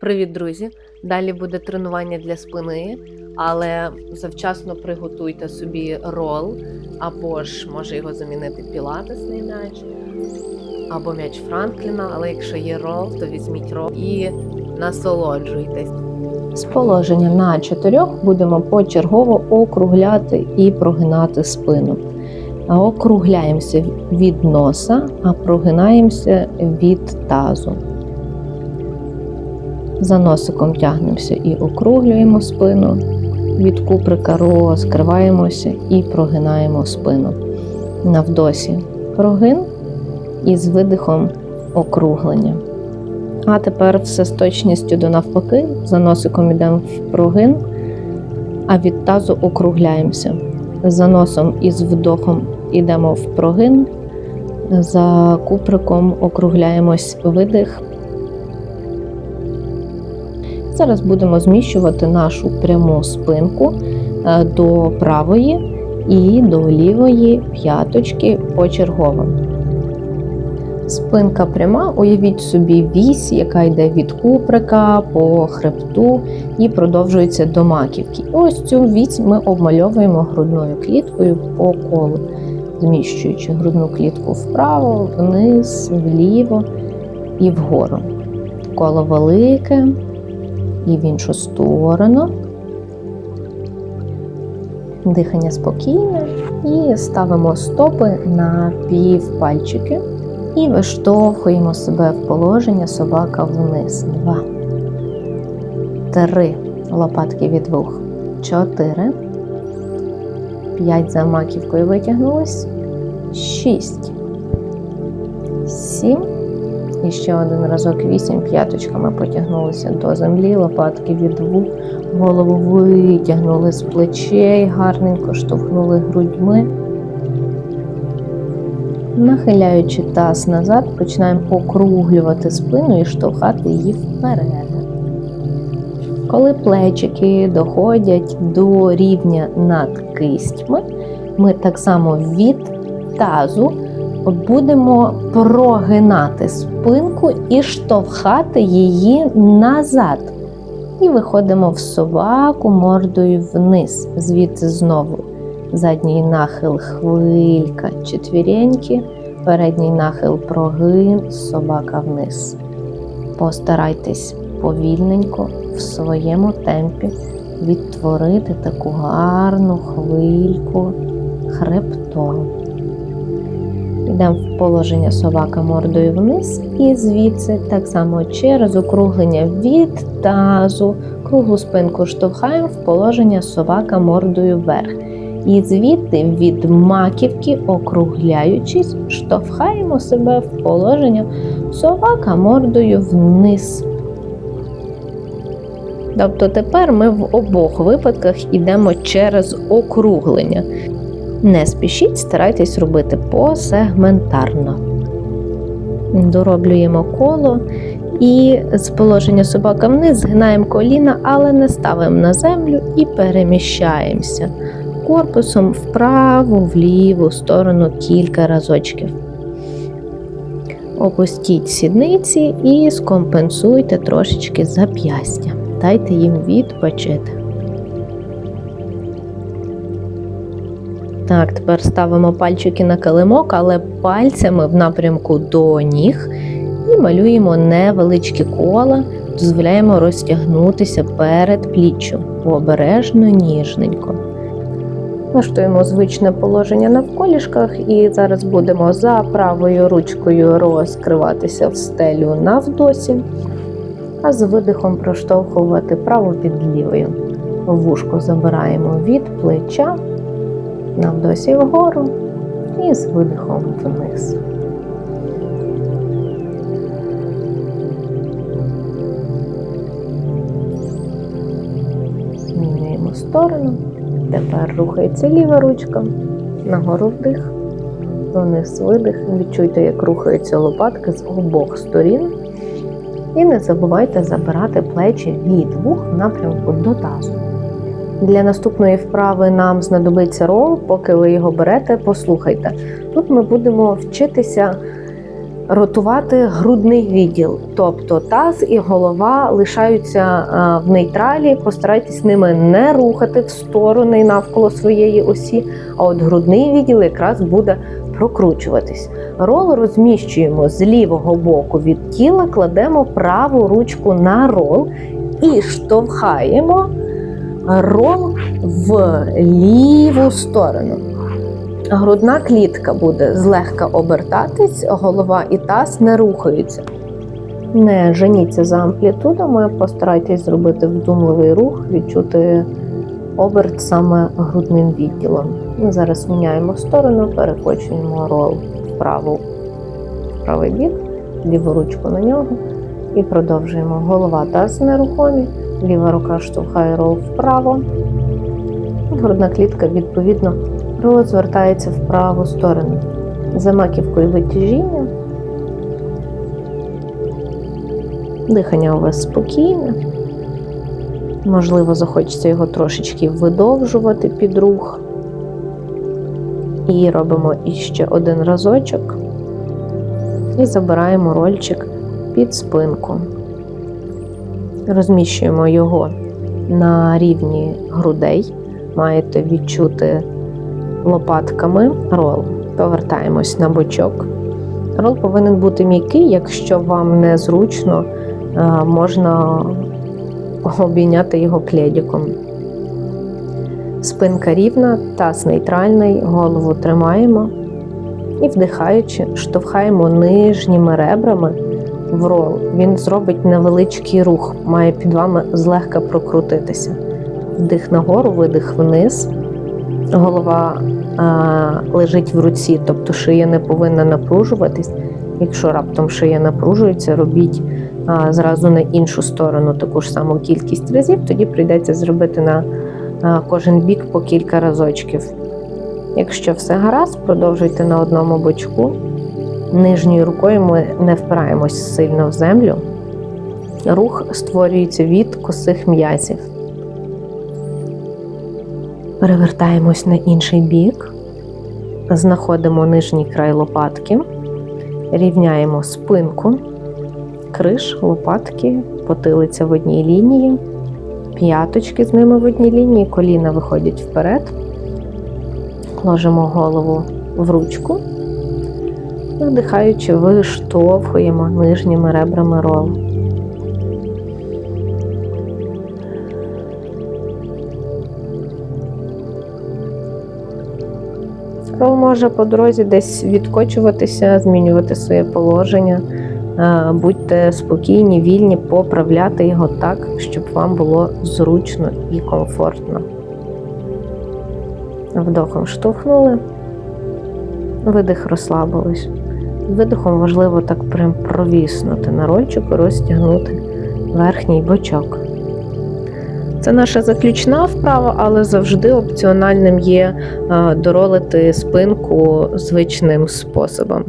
Привіт, друзі! Далі буде тренування для спини, але завчасно приготуйте собі рол, або ж може його замінити пілатесний м'яч, або м'яч Франкліна. Але якщо є рол, то візьміть рол і насолоджуйтесь. З положення на чотирьох будемо почергово округляти і прогинати спину. Округляємося від носа, а прогинаємося від тазу. За носиком тягнемося і округлюємо спину. Від куприка розкриваємося і прогинаємо спину. На вдосі прогин і з видихом округлення. А тепер все з точністю до навпаки. За носиком йдемо в прогин, а від тазу округляємося. За носом і з вдохом йдемо в прогин, за куприком округляємось видих. Зараз будемо зміщувати нашу пряму спинку е, до правої і до лівої п'яточки почергово. Спинка пряма, уявіть собі вісь, яка йде від куприка по хребту і продовжується до маківки. Ось цю вісь ми обмальовуємо грудною кліткою по колу, зміщуючи грудну клітку вправо, вниз, вліво і вгору. Коло велике і в іншу сторону. Дихання спокійне і ставимо стопи на півпальчики. І виштовхуємо себе в положення собака вниз. Два. Три. Лопатки від вух. Чотири. П'ять за маківкою витягнулись. Шість. Сім. І ще один разок вісім. П'яточками потягнулися до землі. Лопатки від вух. Голову витягнули з плечей, гарненько штовхнули грудьми. Нахиляючи таз назад, починаємо округлювати спину і штовхати її вперед. Коли плечики доходять до рівня над кистьми, ми так само від тазу будемо прогинати спинку і штовхати її назад. І виходимо в собаку мордою вниз, звідси знову. Задній нахил хвилька, четвіреньки, передній нахил прогин, собака вниз. Постарайтесь повільненько в своєму темпі відтворити таку гарну хвильку хребтом. Йдемо в положення собака мордою вниз, і звідси так само через округлення від тазу, круглу спинку штовхаємо в положення собака мордою вверх. І звідти від маківки, округляючись, штовхаємо себе в положення собака мордою вниз. Тобто тепер ми в обох випадках йдемо через округлення. Не спішіть, старайтесь робити посегментарно. Дороблюємо коло і з положення собака вниз згинаємо коліна, але не ставимо на землю і переміщаємося корпусом вправо, в ліву сторону кілька разочків. Опустіть сідниці і скомпенсуйте трошечки зап'ястя. Дайте їм відпочити. Так, тепер ставимо пальчики на килимок, але пальцями в напрямку до ніг і малюємо невеличкі кола, дозволяємо розтягнутися перед пліччю обережно, ніжненько. Влаштуємо звичне положення на вколішках і зараз будемо за правою ручкою розкриватися в стелю на вдосі, а з видихом проштовхувати праву під лівою. Вушко забираємо від плеча, на вдосі вгору і з видихом вниз. Змінюємо сторону. Тепер рухається ліва ручка, нагору вдих, вниз видих. Відчуйте, як рухаються лопатки з обох сторін. І не забувайте забирати плечі від вух напрямку до тазу. Для наступної вправи нам знадобиться рол, поки ви його берете, послухайте. Тут ми будемо вчитися ротувати грудний відділ, тобто таз і голова лишаються в нейтралі. Постарайтесь ними не рухати в сторони навколо своєї осі. А от грудний відділ якраз буде прокручуватись. Рол розміщуємо з лівого боку від тіла, кладемо праву ручку на рол і штовхаємо рол в ліву сторону. Грудна клітка буде злегка обертатись, голова і таз не рухаються. Не женіться за амплітудами, постарайтесь зробити вдумливий рух, відчути оберт саме грудним відділом. Ми зараз міняємо сторону, перекочуємо рол вправо, правий бік, ліву ручку на нього і продовжуємо. Голова таз нерухомі, ліва рука штовхає рол вправо. Грудна клітка відповідно розвертається в праву сторону. За маківкою витяжіння. Дихання у вас спокійне. Можливо, захочеться його трошечки видовжувати під рух. І робимо іще один разочок. І забираємо рольчик під спинку. Розміщуємо його на рівні грудей. Маєте відчути лопатками рол. Повертаємось на бочок. Рол повинен бути м'який, якщо вам незручно, е, можна обійняти його пледиком. Спинка рівна, таз нейтральний, голову тримаємо і вдихаючи, штовхаємо нижніми ребрами в рол. Він зробить невеличкий рух, має під вами злегка прокрутитися. Вдих нагору, видих вниз. Голова а, лежить в руці, тобто шия не повинна напружуватись. Якщо раптом шия напружується, робіть а, зразу на іншу сторону таку ж саму кількість разів, тоді прийдеться зробити на а, кожен бік по кілька разочків. Якщо все гаразд, продовжуйте на одному бочку. Нижньою рукою ми не впираємось сильно в землю. Рух створюється від косих м'язів. Перевертаємось на інший бік, знаходимо нижній край лопатки, рівняємо спинку, криш, лопатки, потилиця в одній лінії, п'яточки з ними в одній лінії, коліна виходять вперед, ложимо голову в ручку, вдихаючи, виштовхуємо нижніми ребрами рол. Рол може по дорозі десь відкочуватися, змінювати своє положення. Е, Будьте спокійні, вільні, поправляти його так, щоб вам було зручно і комфортно. Вдохом штовхнули, видих розслабились. Видихом важливо так прям провіснути на рольчику, розтягнути верхній бочок. Це наша заключна вправа, але завжди опціональним є е, доролити спинку звичним способом.